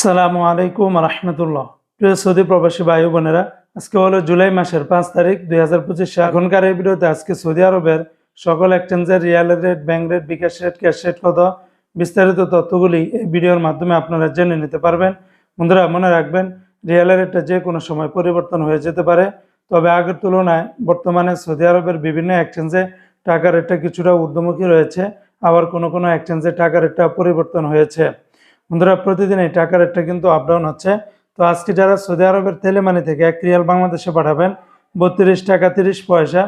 সালামু আলাইকুম রহমতুল্লাহ। প্রিয় সৌদি প্রবাসী ভাই বোনেরা, আজকে হলো জুলাই মাসের পাঁচ তারিখ দুই হাজার পঁচিশ এখনকার এই ভিডিওতে আজকে সৌদি আরবের সকল এক্সচেঞ্জের riyal rate, bank rate, bKash rate, cash rate কত বিস্তারিত তথ্যগুলি এই ভিডিওর মাধ্যমে আপনারা জেনে নিতে পারবেন। বন্ধুরা, মনে রাখবেন, রিয়াল রেটটা যে কোনো সময় পরিবর্তন হয়ে যেতে পারে। তবে আগের তুলনায় বর্তমানে সৌদি আরবের বিভিন্ন এক্সচেঞ্জে টাকা রেটটা কিছুটা ঊর্ধ্বমুখী রয়েছে। আবার কোনো কোনো এক্সচেঞ্জে টাকা রেটটা পরিবর্তন হয়েছে। বন্ধুরা, প্রতিদিন এই টাকার রেটটা কিন্তু আপ ডাউন হচ্ছে। তো আজকে যারা সৌদি আরবের তেলেমানি থেকে এক রিয়াল বাংলাদেশে পাঠাবেন, বত্রিশ টাকা তিরিশ পয়সা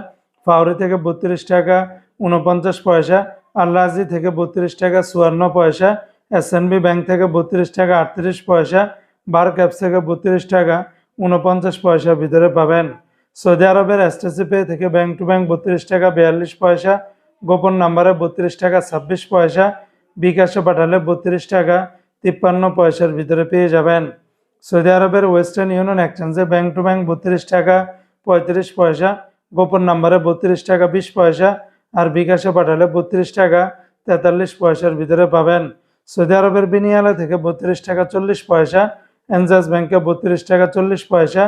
ফাউরি থেকে বত্রিশ টাকা উনপঞ্চাশ পয়সা আল্লাহাজি থেকে বত্রিশ টাকা চুয়ান্ন পয়সা এসএনবি ব্যাংক থেকে বত্রিশ টাকা আটত্রিশ পয়সা বার ক্যাপস থেকে বত্রিশ টাকা উনপঞ্চাশ পয়সা ভিতরে পাবেন। সৌদি আরবের এসটিসি পে থেকে ব্যাংক টু ব্যাংক বত্রিশ টাকা বিয়াল্লিশ পয়সা, গোপন নাম্বারে বত্রিশ টাকা ছাব্বিশ পয়সা, বিকাশে পাঠালে বত্রিশ টাকা তিপ্পান্ন পয়সার ভিতরে পেয়ে যাবেন। সৌদি আরবের ওয়েস্টার্ন ইউনিয়ন এক্সচেঞ্জে ব্যাংক টু ব্যাংক বত্রিশ টাকা পঁয়ত্রিশ পয়সা, গোপন নাম্বারে বত্রিশ টাকা বিশ পয়সা আর বিকাশে পাঠালে বত্রিশ টাকা তেতাল্লিশ পয়সার ভিতরে পাবেন। সৌদি আরবের বিনিয়ালা থেকে বত্রিশ টাকা চল্লিশ পয়সা এনজাস ব্যাংকে বত্রিশ টাকা চল্লিশ পয়সা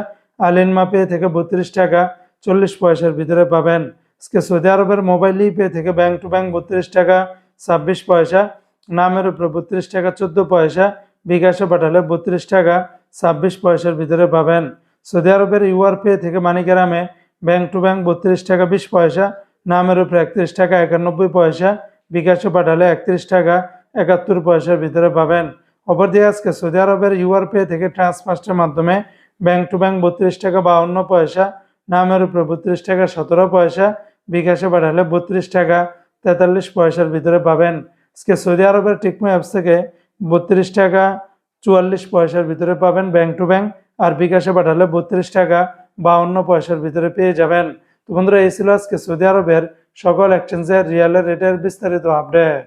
আলিনমা পে থেকে বত্রিশ টাকা চল্লিশ পয়সার ভিতরে পাবেন। আজকে সৌদি আরবের মোবাইল পে থেকে ব্যাংক টু ব্যাংক বত্রিশ টাকা ছাব্বিশ পয়সা নামের উপরে বত্রিশ টাকা চোদ্দ পয়সা, বিকাশে পাঠালে বত্রিশ টাকা ছাব্বিশ পয়সার ভিতরে পাবেন। সৌদি আরবের ইউআর পে থেকে মানিকেরামে ব্যাংক টু ব্যাংক বত্রিশ টাকা বিশ পয়সা, নামের উপরে একত্রিশ টাকা একানব্বই পয়সা, বিকাশে পাঠালে একত্রিশ টাকা একাত্তর পয়সার ভিতরে পাবেন। অপরদিকে আজকে সৌদি আরবের ইউআর পে থেকে ট্রান্সফার্স্টের মাধ্যমে ব্যাংক টু ব্যাংক বত্রিশ টাকা বাউন্ন পয়সা, নামের উপরে বত্রিশ টাকা সতেরো পয়সা, বিকাশে পাঠালে বত্রিশ টাকা তেতাল্লিশ পয়সার ভিতরে পাবেন। আজকে সৌদি আরবের টিকমো অ্যাপস থেকে বত্রিশ টাকা চুয়াল্লিশ পয়সার ভিতরে পাবেন ব্যাংক টু ব্যাংক আর বিকাশে পাঠালে বত্রিশ টাকা বাউন্ন পয়সার ভিতরে পেয়ে যাবেন। তো বন্ধুরা, এই ছিল আজকে সৌদি আরবের সকল এক্সচেঞ্জের রিয়ালের রেটের বিস্তারিত আপডেট